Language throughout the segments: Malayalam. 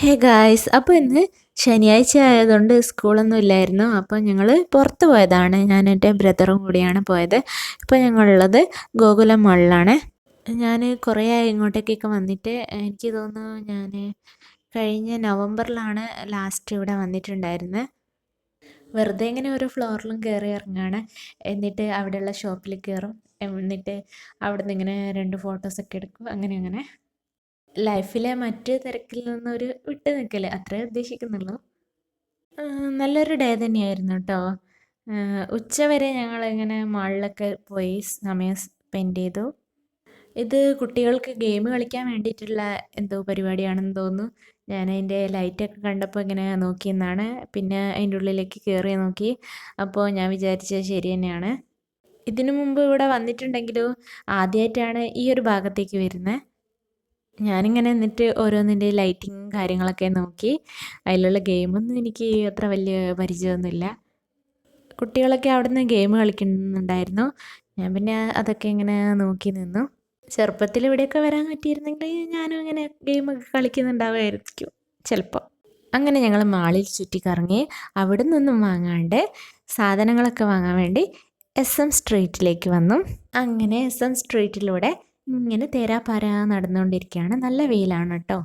ഹേ ഗായ്സ് അപ്പോൾ ഇന്ന് ശനിയാഴ്ച ആയതുകൊണ്ട് സ്കൂളൊന്നും ഇല്ലായിരുന്നു. അപ്പോൾ ഞങ്ങൾ പുറത്ത് പോയതാണ്. ഞാൻ എന്റെ ബ്രദറും കൂടിയാണ് പോയത്. ഇപ്പോൾ ഞങ്ങളുള്ളത് ഗോകുലം മാളിലാണ് ഞാൻ കുറേ ആയി ഇങ്ങോട്ടേക്കൊക്കെ വന്നിട്ട് എനിക്ക് തോന്നുന്നു ഞാൻ കഴിഞ്ഞ നവംബറിലാണ് ലാസ്റ്റ് ഇവിടെ വന്നിട്ടുണ്ടായിരുന്നത് വെറുതെ ഇങ്ങനെ ഒരു ഫ്ലോറിലും കയറി ഇറങ്ങുകയാണ് എന്നിട്ട് അവിടെയുള്ള ഷോപ്പിൽ കയറും എന്നിട്ട് അവിടെ നിന്ന് ഇങ്ങനെ രണ്ട് ഫോട്ടോസൊക്കെ എടുക്കും. അങ്ങനെ അങ്ങനെ. ലൈഫിലെ മറ്റ് തിരക്കിൽ നിന്നൊരു വിട്ടു നിൽക്കൽ അത്രേ ഉദ്ദേശിക്കുന്നുള്ളൂ. നല്ലൊരു ഡേ തന്നെയായിരുന്നു കേട്ടോ ഉച്ചവരെ ഞങ്ങളിങ്ങനെ മാളിലൊക്കെ പോയി സമയം സ്പെൻഡ് ചെയ്തു. ഇത് കുട്ടികൾക്ക് ഗെയിം കളിക്കാൻ വേണ്ടിയിട്ടുള്ള എന്തോ പരിപാടിയാണെന്ന് തോന്നുന്നു. ഞാൻ അതിന്റെ ലൈറ്റൊക്കെ കണ്ടപ്പോൾ ഇങ്ങനെ നോക്കിയെന്നാണ് പിന്നെ അതിന്റെ ഉള്ളിലേക്ക് കയറി നോക്കി. അപ്പോൾ ഞാൻ വിചാരിച്ചത് ശരി തന്നെയാണ്. ഇതിനു മുമ്പ് ഇവിടെ വന്നിട്ടുണ്ടെങ്കിലും ആദ്യമായിട്ടാണ് ഈ ഒരു ഭാഗത്തേക്ക് വരുന്നത് ഞാനിങ്ങനെ എന്നിട്ട് ഓരോന്നിന്റെ ലൈറ്റിങ് കാര്യങ്ങളൊക്കെ നോക്കി. അതിലുള്ള ഗെയിമൊന്നും എനിക്ക് അത്ര വലിയ പരിചയമൊന്നുമില്ല. കുട്ടികളൊക്കെ അവിടെ നിന്ന് ഗെയിം കളിക്കുന്നുണ്ടായിരുന്നു. ഞാൻ പിന്നെ അതൊക്കെ ഇങ്ങനെ നോക്കി നിന്നു. ചെറുപ്പത്തിൽ ഇവിടെയൊക്കെ വരാൻ പറ്റിയിരുന്നെങ്കിൽ ഞാനും ഇങ്ങനെ ഗെയിമൊക്കെ കളിക്കുന്നുണ്ടാവുമായിരിക്കും ചിലപ്പോൾ. അങ്ങനെ ഞങ്ങൾ മാളിൽ ചുറ്റിക്കറങ്ങി അവിടെ നിന്നും വാങ്ങാണ്ട് സാധനങ്ങളൊക്കെ വാങ്ങാൻ വേണ്ടി എസ് എം സ്ട്രീറ്റിലേക്ക് വന്നു. അങ്ങനെ എസ് എം സ്ട്രീറ്റിലൂടെ ഇങ്ങനെ തേരാപ്പാര നടന്നുകൊണ്ടിരിക്കുകയാണ് നല്ല വെയിലാണ് കേട്ടോ.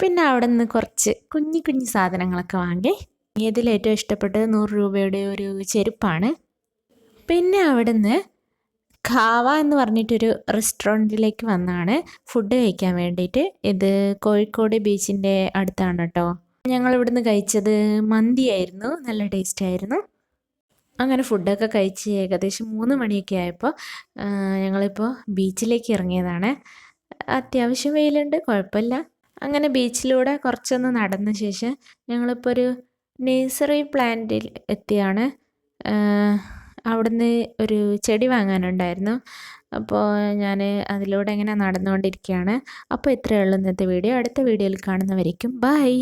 പിന്നെ അവിടെ നിന്ന് കുറച്ച് കുഞ്ഞു കുഞ്ഞു സാധനങ്ങളൊക്കെ വാങ്ങി. ഇതിൽ ഏറ്റവും ഇഷ്ടപ്പെട്ടത്? നൂറ് രൂപയുടെ ഒരു ചെരുപ്പാണ്. പിന്നെ അവിടെ നിന്ന് ഖാവ എന്ന് പറഞ്ഞിട്ടൊരു റെസ്റ്റോറന്റിലേക്ക് വന്നാണ് ഫുഡ് കഴിക്കാൻ വേണ്ടിയിട്ട്. ഇത് കോഴിക്കോട് ബീച്ചിന്റെ അടുത്താണ് കേട്ടോ. ഞങ്ങൾ ഇവിടുന്ന് കഴിച്ചത് മന്തിയായിരുന്നു. നല്ല ടേസ്റ്റ് ആയിരുന്നു. അങ്ങനെ ഫുഡൊക്കെ കഴിച്ച് ഏകദേശം മൂന്ന് മണിയൊക്കെ ആയപ്പോൾ ഞങ്ങളിപ്പോൾ ബീച്ചിലേക്ക് ഇറങ്ങിയതാണ്. അത്യാവശ്യം വെയിലുണ്ട് കുഴപ്പമില്ല. അങ്ങനെ ബീച്ചിലൂടെ കുറച്ചൊന്ന് നടന്ന ശേഷം ഞങ്ങളിപ്പോൾ ഒരു നേഴ്സറി പ്ലാന്റിൽ എത്തിയാണ്. അവിടുന്ന് ഒരു ചെടി വാങ്ങാനുണ്ടായിരുന്നു. അപ്പോൾ ഞാൻ അതിലൂടെ ഇങ്ങനെ നടന്നുകൊണ്ടിരിക്കുകയാണ്. അപ്പോൾ ഇത്രയേ ഉള്ളൂ ഇന്നത്തെ വീഡിയോ. അടുത്ത വീഡിയോയിൽ കാണുന്നവരേക്കും ബൈ.